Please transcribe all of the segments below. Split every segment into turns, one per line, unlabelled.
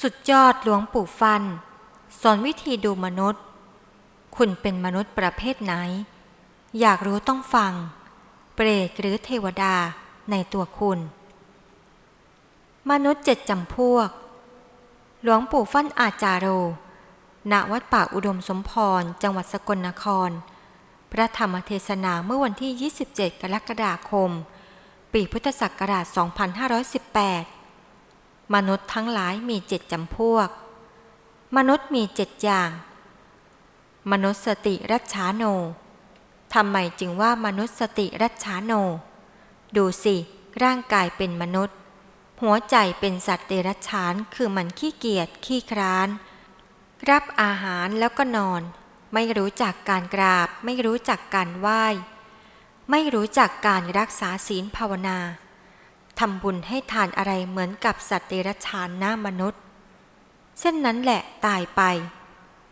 สุดยอดหลวงปู่ฟัน สอนวิธีดูมนุษย์ คุณเป็นมนุษย์ประเภทไหน อยากรู้ต้องฟัง เปรตหรือเทวดาในตัวคุณ มนุษย์เจ็ดจำพวก หลวงปู่ฟันอาจาโร ณ วัดป่าอุดมสมพร จังหวัดสกลนคร พระธรรมเทศนาเมื่อวันที่ 27 กรกฎาคม ปีพุทธศักราช 2518 มนุษย์ทั้งหลายมีเจ็ดจำพวก มนุษย์มีเจ็ดอย่าง มนุษย์สติรัชาโนทำไมจึงว่ามนุษย์สติรัชชาโน ดูสิ ร่างกายเป็นมนุษย์ หัวใจเป็นสัตว์เดรัจฉานคือมันขี้เกียจขี้คร้าน รับอาหารแล้วก็นอน ไม่รู้จักการกราบ ไม่รู้จักการไหว้ ไม่รู้จักการรักษาศีลภาวนา ทำบุญให้ทานอะไรเหมือนกับสัตว์เดรัจฉานหน้ามนุษย์ เช่นนั้นแหละตายไป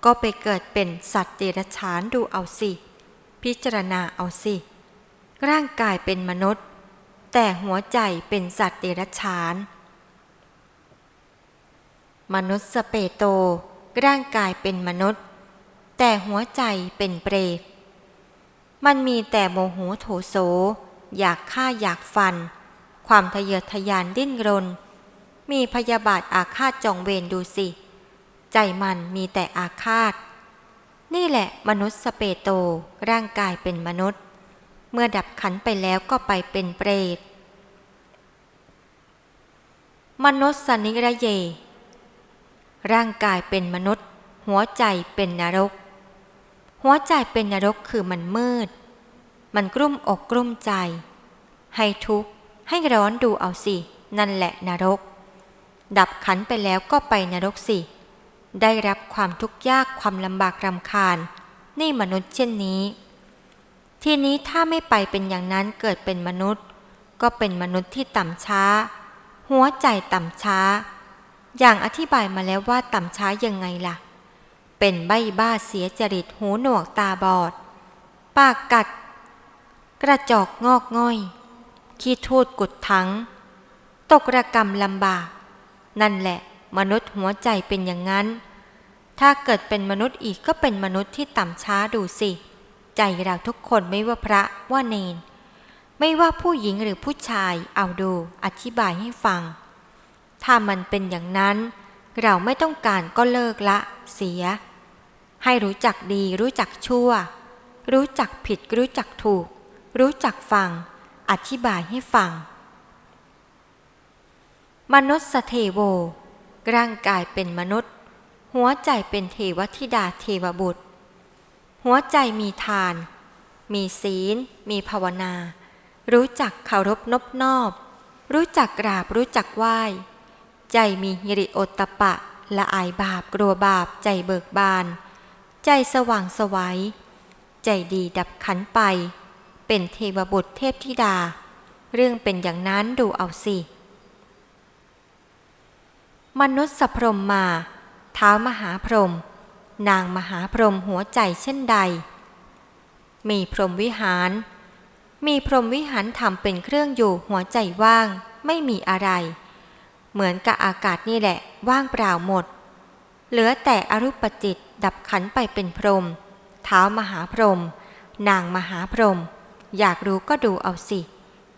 ก็ไปเกิดเป็นสัตว์เดรัจฉานดูเอาสิ พิจารณาเอาสิ ร่างกายเป็นมนุษย์ แต่หัวใจเป็นสัตว์เดรัจฉาน มนุษย์สเปโต ร่างกายเป็นมนุษย์ แต่หัวใจเป็นเปรตมันมีแต่โมโหโทโส อยากฆ่าอยากฟัน ความทะเยอทะยานดิ้นรน มีพยาบาทอาฆาตจองเวรดูสิ ใจมันมีแต่อาฆาต นี่แหละมนุษย์สเปโตร่างกายเป็นมนุษย์ เมื่อดับขันไปแล้วก็ไปเป็นเปรตมนุษย์สนิระเย ร่างกายเป็นมนุษย์ หัวใจเป็นนรก หัวใจเป็นนรกคือมันมืด มันกลุ้มอกกลุ้มใจ ให้ทุกข์ ให้ร้อนดูเอาสิ นั่นแหละนรก ดับขันไปแล้วก็ไปนรกสิ ได้รับความทุกข์ยากความลำบากรำคาญ นี่มนุษย์เช่นนี้ ทีนี้ถ้าไม่ไปเป็นอย่างนั้นเกิดเป็นมนุษย์ ก็เป็นมนุษย์ที่ต่ำช้า หัวใจต่ำช้า อย่างอธิบายมาแล้วว่าต่ำช้ายังไงล่ะ เป็นใบบ้าเสียจริตหูหนวกตาบอด ปากกัด กระจอกงอกง่อย ขี้ทูดกุดทั้ง ตกระกรรมลำบาก นั่นแหละ มนุษย์หัวใจเป็นอย่างนั้น ถ้าเกิดเป็นมนุษย์อีกก็เป็นมนุษย์ที่ต่ำช้าดูสิ ใจเราทุกคนไม่ว่าพระว่าเนน ไม่ว่าผู้หญิงหรือผู้ชายเอาดูอธิบายให้ฟัง ถ้ามันเป็นอย่างนั้น เราไม่ต้องการก็เลิกละเสีย ให้รู้จักดีรู้จักชั่ว รู้จักผิดรู้จักถูก รู้จักฟัง อธิบายให้ฟัง มนุษย์สเทโว ร่างกายเป็นมนุษย์ หัวใจเป็นเทวธิดาเทวบุตร หัวใจมีทาน มีศีล มีภาวนา รู้จักเคารพนบนอบ รู้จักกราบรู้จักไหว้ ใจมีฮิริโอตตปปะละอายบาปกลัวบาปใจเบิกบาน ใจสว่างสวัย ใจดีดับขันไป เป็นเทวบุตรเทพธิดา เรื่องเป็นอย่างนั้นดูเอาสิ มนุษย์สพรมมา เท้ามหาพรหมนางมหาพรหมหัวใจเช่นใด มีพรหมวิหาร มีพรหมวิหารทำเป็นเครื่องอยู่หัวใจว่างไม่มีอะไร เหมือนกับอากาศนี่แหละว่างเปล่าหมด เหลือแต่อรูปจิตดับขันไปเป็นพรหมเท้ามหาพรหมนางมหาพรหม อยากรู้ก็ดูเอาสิ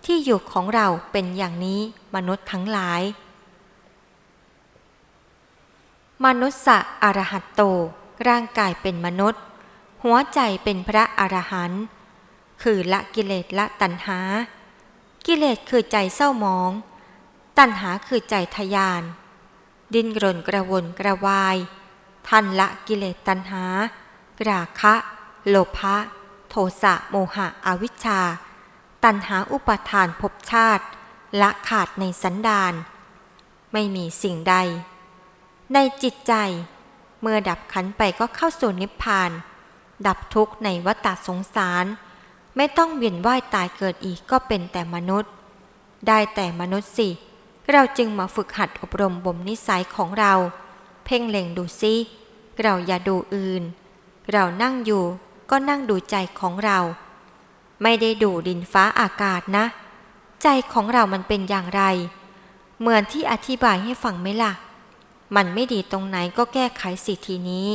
ที่อยู่ของเราเป็นอย่างนี้มนุษย์ทั้งหลาย มนุษย์สะอรหัตโต ร่างกายเป็นมนุษย์ หัวใจเป็นพระอรหันต์คือละกิเลสละตัณหา กิเลสคือใจเศร้าหมอง ตัณหาคือใจทยาน ดิ้นรนกระวนกระวาย ท่านละกิเลสตัณหากราคะ โลภะ โทสะโมหะอวิชชา ตัณหาอุปาทานภพชาติ ละขาดในสันดาน ไม่มีสิ่งใด ในจิตใจ เมื่อดับขันไปก็เข้าสู่นิพพาน ดับทุกข์ในวัฏสงสาร ไม่ต้องเวียนว่ายตายเกิดอีกก็เป็นแต่มนุษย์ ได้แต่มนุษย์สิ เราจึงมาฝึกหัดอบรมบ่มนิสัยของเรา เพ่งเล็งดูซิเราอย่าดูอื่น เรานั่งอยู่ ก็นั่งดูใจของเรา ไม่ได้ดูดินฟ้าอากาศนะ ใจของเรามันเป็นอย่างไร เหมือนที่อธิบายให้ฟังไหมล่ะ มันไม่ดีตรงไหนก็แก้ไขสิทีนี้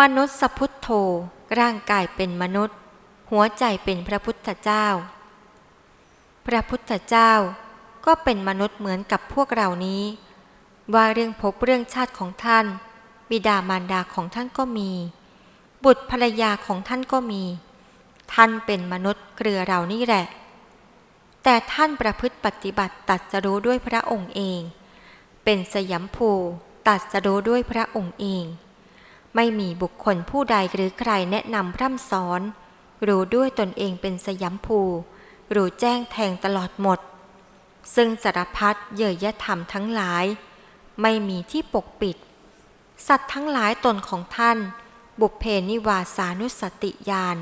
มนุษย์สพุทโธร่างกายเป็นมนุษย์ หัวใจเป็นพระพุทธเจ้า พระพุทธเจ้าก็เป็นมนุษย์เหมือนกับพวกเรานี้ ว่าเรื่องภพเรื่องชาติของท่าน บิดามารดาของท่านก็มี บุตรภรรยาของท่านก็มี ท่านเป็นมนุษย์เกลือเรานี่แหละ แต่ท่านประพฤติปฏิบัติตัดสรู้ด้วยพระองค์เอง เป็นสยามภูตัดสรู้ด้วยพระองค์เอง ไม่มีบุคคลผู้ใดหรือใครแนะนำพร่ำสอน รู้ด้วยตนเองเป็นสยามภูรู้แจ้งแทงตลอดหมด ซึ่งสารพัดเย่ยยธรรมทั้งหลาย ไม่มีที่ปกปิด สัตว์ทั้งหลายตนของท่าน บุพเพนิวาสานุสติญาณ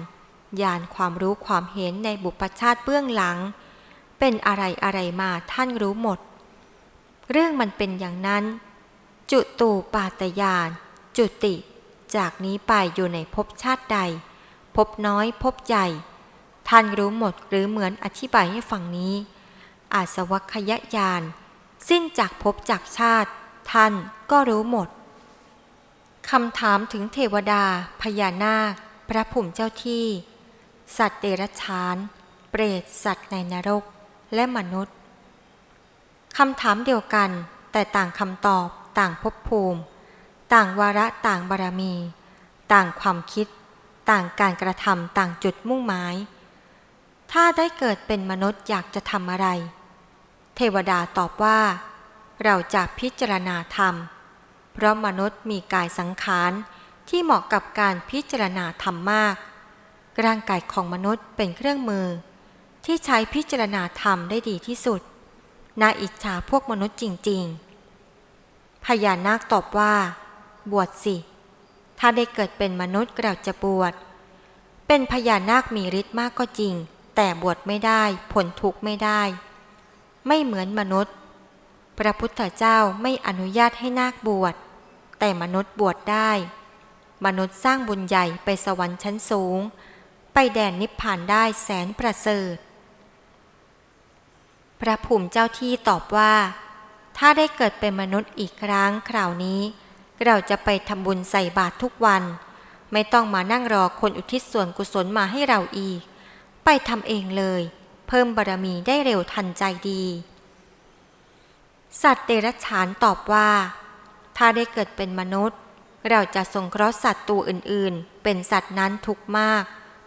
ญาณความรู้ความเห็นในบุพชาติเบื้องหลัง เป็นอะไรอะไรมาท่านรู้หมด เรื่องมันเป็นอย่างนั้น จุตูปาตยานจุติ จากนี้ไปอยู่ในภพชาติใดภพน้อยภพใหญ่ ท่านรู้หมดหรือเหมือนอธิบายให้ฟังนี้ อาสวัคยญาณสิ้นจากภพจากชาติ ท่านก็รู้หมด คำถามถึงเทวดา พญานาค พระผุ่มเจ้าที่ สัตว์เดรัจฉาน เปรต สัตว์ในนรก และมนุษย์คำถามเดียวกัน แต่ต่างคำตอบ ต่างภพภูมิ ต่างวาระต่างบารมี ต่างความคิด ต่างการกระทำต่างจุดมุ่งหมาย ถ้าได้เกิดเป็นมนุษย์อยากจะทำอะไร เทวดาตอบว่า เราจะพิจารณาธรรม เพราะมนุษย์มีกายสังขารที่เหมาะกับการพิจารณาธรรมมาก ร่างกายของมนุษย์เป็นเครื่องมือ ที่ใช้พิจารณาธรรมได้ดีที่สุด น่าอิจฉาพวกมนุษย์จริง ๆ พญานาคตอบว่า บวชสิ ถ้าได้เกิดเป็นมนุษย์เราจะบวช เป็นพญานาคมีฤทธิ์มากก็จริง แต่บวชไม่ได้ผลทุกข์ไม่ได้ ไม่เหมือนมนุษย์ พระพุทธเจ้าไม่อนุญาตให้นาคบวช แต่มนุษย์บวชได้ มนุษย์สร้างบุญใหญ่ไปสวรรค์ชั้นสูง ไปแดนนิพพานได้แสนประเสริฐ พระภูมิเจ้าที่ตอบว่า ถ้าได้เกิดเป็นมนุษย์อีกครั้งคราวนี้ เราจะไปทำบุญใส่บาตรทุกวัน ไม่ต้องมานั่งรอคนอุทิศส่วนกุศลมาให้เราอีก ไปทำเองเลย เพิ่มบารมีได้เร็วทันใจดี สัตว์เดรัจฉานตอบว่า ถ้าได้เกิดเป็นมนุษย์ เราจะสงเคราะห์สัตว์ตัวอื่นๆ เป็นสัตว์นั้นทุกข์มาก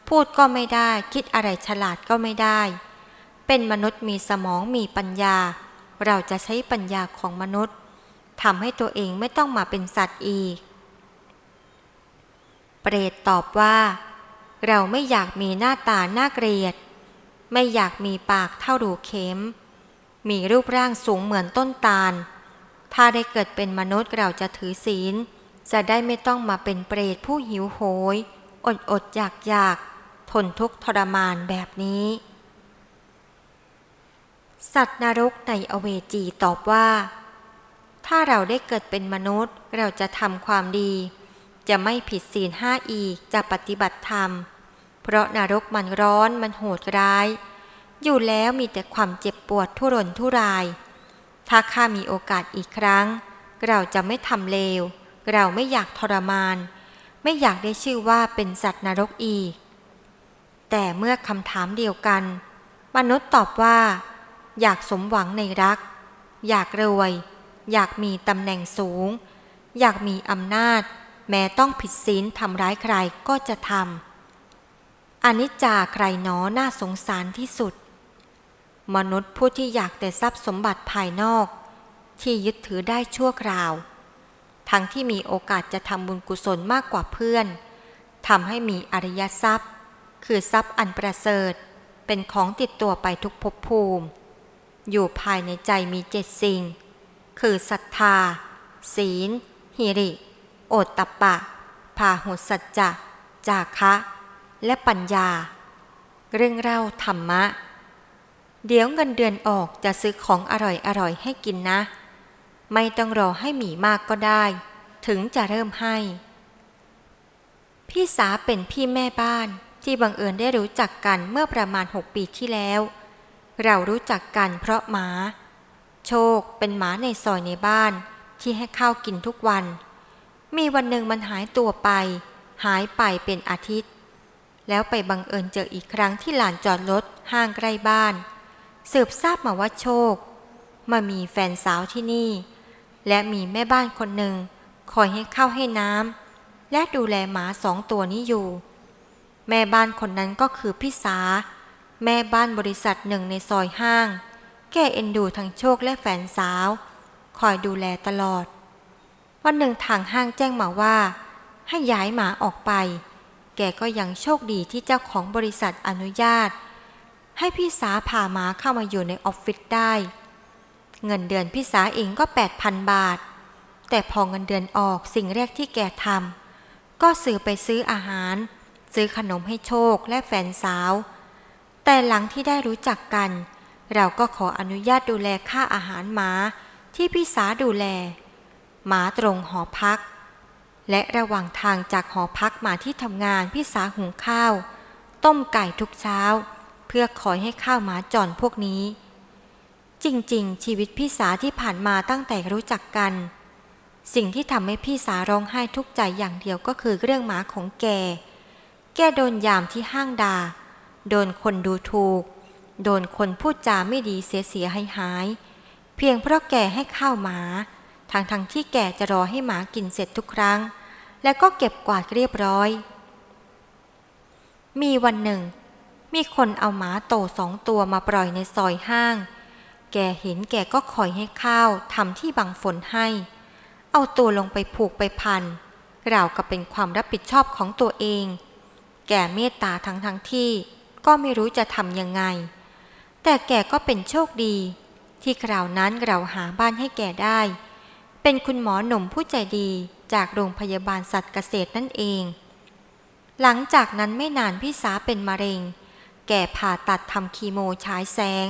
พูดก็ไม่ได้คิดอะไรฉลาดก็ไม่ได้ เป็นมนุษย์มีสมองมีปัญญา เราจะใช้ปัญญาของมนุษย์ทำให้ตัวเองไม่ต้องมาเป็นสัตว์อีก เปรตตอบว่า เราไม่อยากมีหน้าตาหน่าเกลียด ไม่อยากมีปากเท่ารูเข็ม มีรูปร่างสูงเหมือนต้นตาล ถ้าได้เกิดเป็นมนุษย์เราจะถือศีล จะได้ไม่ต้องมาเป็นเปรตผู้หิวโหย อดอดอยากอยากทนทุกข์ทรมานแบบนี้ สัตว์นรกในอเวจีตอบว่า ถ้าเราได้เกิดเป็นมนุษย์เราจะทำความดี จะไม่ผิดศีลห้าอีกจะปฏิบัติธรรม เพราะนรกมันร้อนมันโหดร้าย อยู่แล้วมีแต่ความเจ็บปวดทุรนทุราย ถ้าข้ามีโอกาสอีกครั้ง เราจะไม่ทำเลว เราไม่อยากทรมาน ไม่อยากได้ชื่อว่าเป็นสัตว์นรกอีก แต่เมื่อคำถามเดียวกัน มนุษย์ตอบว่า อยากสมหวังในรัก อยากรวย อยากมีตำแหน่งสูง อยากมีอำนาจ แม้ต้องผิดศีลทำร้ายใครก็จะทำอนิจจาใครหนอน่าสงสารที่สุด มนุษย์ผู้ที่อยากแต่ทรัพย์สมบัติภายนอก ที่ยึดถือได้ชั่วคราว ทั้งที่มีโอกาสจะทำบุญกุศลมากกว่าเพื่อนทำให้มีอริยทรัพย์ คือทรัพย์อันประเสริฐ เป็นของติดตัวไปทุกภพภูมิ อยู่ภายในใจมีเจ็ดสิ่ง คือศรัทธา ศีล หิริ โอตตัปปะ พาหุสัจจะ จาคะ และปัญญา เรื่องเล่าธรรมะ เดี๋ยวเงินเดือนออกจะซื้อของอร่อยอร่อยให้กินนะ ไม่ต้องรอให้หมีมากก็ได้ ถึงจะเริ่มให้ พี่สาเป็นพี่แม่บ้านที่บังเอิญได้รู้จักกันเมื่อประมาณหกปีที่แล้ว เรารู้จักกันเพราะหมา โชคเป็นหมาในซอยในบ้านที่ให้ข้าวกินทุกวัน มีวันหนึ่งมันหายตัวไป หายไปเป็นอาทิตย์ แล้วไปบังเอิญเจออีกครั้งที่ลานจอดรถห้างใกล้บ้าน สืบทราบมาว่าโชค มามีแฟนสาวที่นี่ และมีแม่บ้านคนหนึ่งคอยให้ข้าวให้น้ำและดูแลหมาสองตัวนี้อยู่ แม่บ้านคนนั้นก็คือพี่สา แม่บ้านบริษัทหนึ่งในซอยห้าง แกเอ็นดูทั้งโชคและแฟนสาว คอยดูแลตลอด วันหนึ่งทางห้างแจ้งมาว่า ให้ย้ายหมาออกไป แกก็ยังโชคดีที่เจ้าของบริษัทอนุญาต ให้พี่สาพาหมาเข้ามาอยู่ในออฟฟิศได้ เงินเดือนพี่สาเองก็ 8,000 บาท แต่พอเงินเดือนออกสิ่งแรกที่แกทำก็ซื้อไปซื้ออาหาร ซื้อขนมให้โชคและแฟนสาว แต่หลังที่ได้รู้จักกัน เราก็ขออนุญาตดูแลค่าอาหารหมาที่พี่สาดูแล หมาตรงหอพัก และระหว่างทางจากหอพักมาที่ทำงานพี่สาหุงข้าว ต้มไก่ทุกเช้า เพื่อคอยให้ข้าวหมาจอนพวกนี้ จริงๆ ชีวิตพี่สาที่ผ่านมาตั้งแต่รู้จักกัน สิ่งที่ทำให้พี่สาร้องไห้ทุกใจอย่างเดียวก็คือเรื่องหมาของแก แกโดนยามที่ห้างดา โดนคนดูถูก โดนคนพูดจาไม่ดีเสียเสียหายหาย เพียงเพราะแกให้ข้าวหมาทั้งทั้งๆที่แกจะรอให้หมากินเสร็จทุกครั้ง และก็เก็บกวาดเรียบร้อย มีวันหนึ่ง มีคนเอาหมาโตสองตัวมาปล่อยในซอยห้าง แกเห็นแกก็คอยให้ข้าวทำที่บังฝนให้ เอาตัวลงไปผูกไปพันราวกับเป็นความรับผิดชอบของตัวเอง แกเมตตาทั้งทั้งที่ก็ไม่รู้จะทำยังไง แต่แกก็เป็นโชคดี ที่คราวนั้นเราหาบ้านให้แกได้ เป็นคุณหมอหนุ่มผู้ใจดีจากโรงพยาบาลสัตว์เกษตรนั่นเอง หลังจากนั้นไม่นานพี่สาเป็นมะเร็ง แกผ่าตัดทำคีโมฉายแสง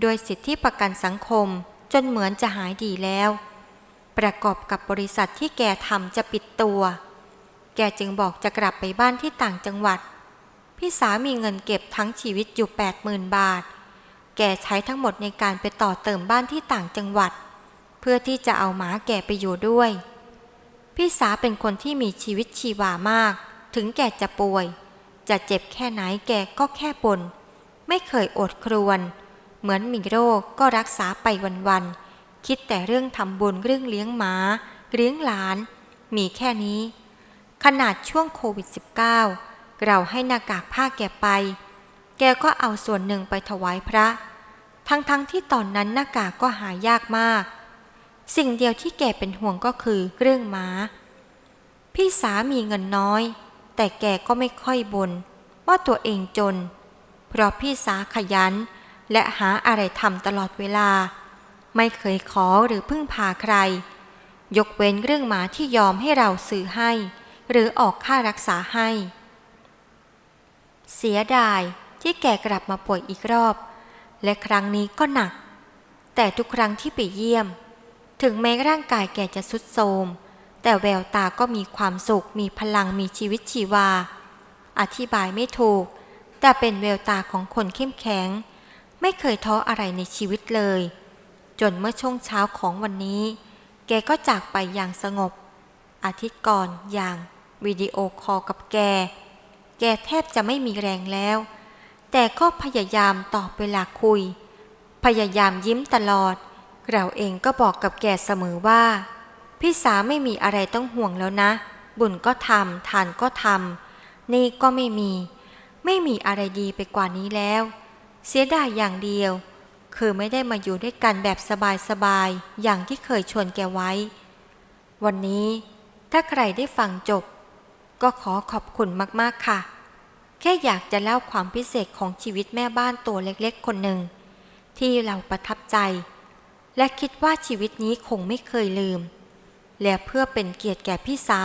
โดยสิทธิประกันสังคมจนเหมือนจะหายดีแล้ว ประกอบกับบริษัทที่แกทำจะปิดตัว แกจึงบอกจะกลับไปบ้านที่ต่างจังหวัด พี่สาวมีเงินเก็บทั้งชีวิตอยู่ 80,000 บาท แกใช้ทั้งหมดในการไปต่อเติมบ้านที่ต่างจังหวัด เพื่อที่จะเอาหมาแกไปอยู่ด้วย พี่สาเป็นคนที่มีชีวิตชีวามาก ถึงแกจะป่วย จะเจ็บแค่ไหนแกก็แค่บนไม่เคยอดครวน เหมือนมีโรคก็รักษาไปวันๆคิดแต่เรื่องทำบุญเรื่องเลี้ยงหมาเลี้ยงหลาน มีแค่นี้ ขนาดช่วงโควิด -19 เราให้หน้ากากผ้าแกไป แกก็เอาส่วนหนึ่งไปถวายพระ ทั้งๆทที่ตอนนั้นหน้ากากก็หายากมาก สิ่งเดียวที่แกเป็นห่วงก็คือเรื่องม้าพี่สามีเงินน้อย แต่แกก็ไม่ค่อยบน่นว่าตัวเองจน เพราะพี่สาขยัน และหาอะไรทำตลอดเวลา ไม่เคยขอหรือพึ่งพาใคร ยกเว้นเรื่องหมาที่ยอมให้เราซื้อให้ หรือออกค่ารักษาให้ เสียดายที่แกกลับมาป่วยอีกรอบ และครั้งนี้ก็หนัก แต่ทุกครั้งที่ไปเยี่ยม ถึงแม้ร่างกายแกจะสุดโทรม แต่แววตาก็มีความสุข มีพลังมีชีวิตชีวา อธิบายไม่ถูก แต่เป็นแววตาของคนเข้มแข็ง ไม่เคยท้ออะไรในชีวิตเลย จนเมื่อช่วงเช้าของวันนี้ แกก็จากไปอย่างสงบ อาทิตย์ก่อนอย่างวิดีโอคอลกับแก แกแทบจะไม่มีแรงแล้ว แต่ก็พยายามตอบเวลาคุย พยายามยิ้มตลอด เราเองก็บอกกับแกเสมอว่า พี่สาไม่มีอะไรต้องห่วงแล้วนะ บุญก็ทำทานก็ทำนี่ก็ไม่มี ไม่มีอะไรดีไปกว่านี้แล้ว เสียดายอย่างเดียว คือไม่ได้มาอยู่ด้วยกันแบบสบายๆอย่างที่เคยชวนแกไว้ วันนี้ถ้าใครได้ฟังจบ ก็ขอขอบคุณมากๆค่ะ แค่อยากจะเล่าความพิเศษของชีวิตแม่บ้านตัวเล็กๆ คนหนึ่ง ที่เราประทับใจ และคิดว่าชีวิตนี้คงไม่เคยลืม และเพื่อเป็นเกียรติแก่พี่สา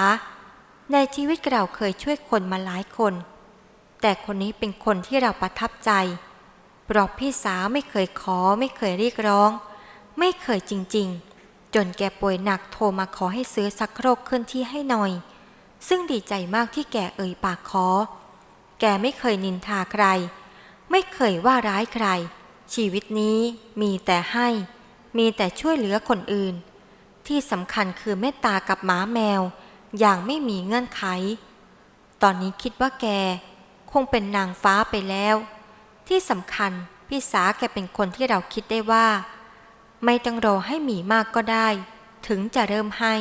ในชีวิตเราเคยช่วยคนมาหลายคน แต่คนนี้เป็นคนที่เราประทับใจ เพราะพี่สาวไม่เคยขอไม่เคยเรียกร้อง ไม่เคยจริงๆ จนแกป่วยหนักโทรมาขอให้ซื้อสักโครกเคลื่อนที่ให้หน่อย ซึ่งดีใจมากที่แกเอ่ยปากขอ แกไม่เคยนินทาใคร ไม่เคยว่าร้ายใคร ชีวิตนี้มีแต่ให้ มีแต่ช่วยเหลือคนอื่น ที่สำคัญคือเมตตากับหมาแมว อย่างไม่มีเงื่อนไข ตอนนี้คิดว่าแก คงเป็นนางฟ้าไปแล้ว ที่สำคัญพี่สาแกเป็นคนที่เราคิดได้ว่า ไม่ต้องรอให้หมีมากก็ได้ ถึงจะเริ่มให้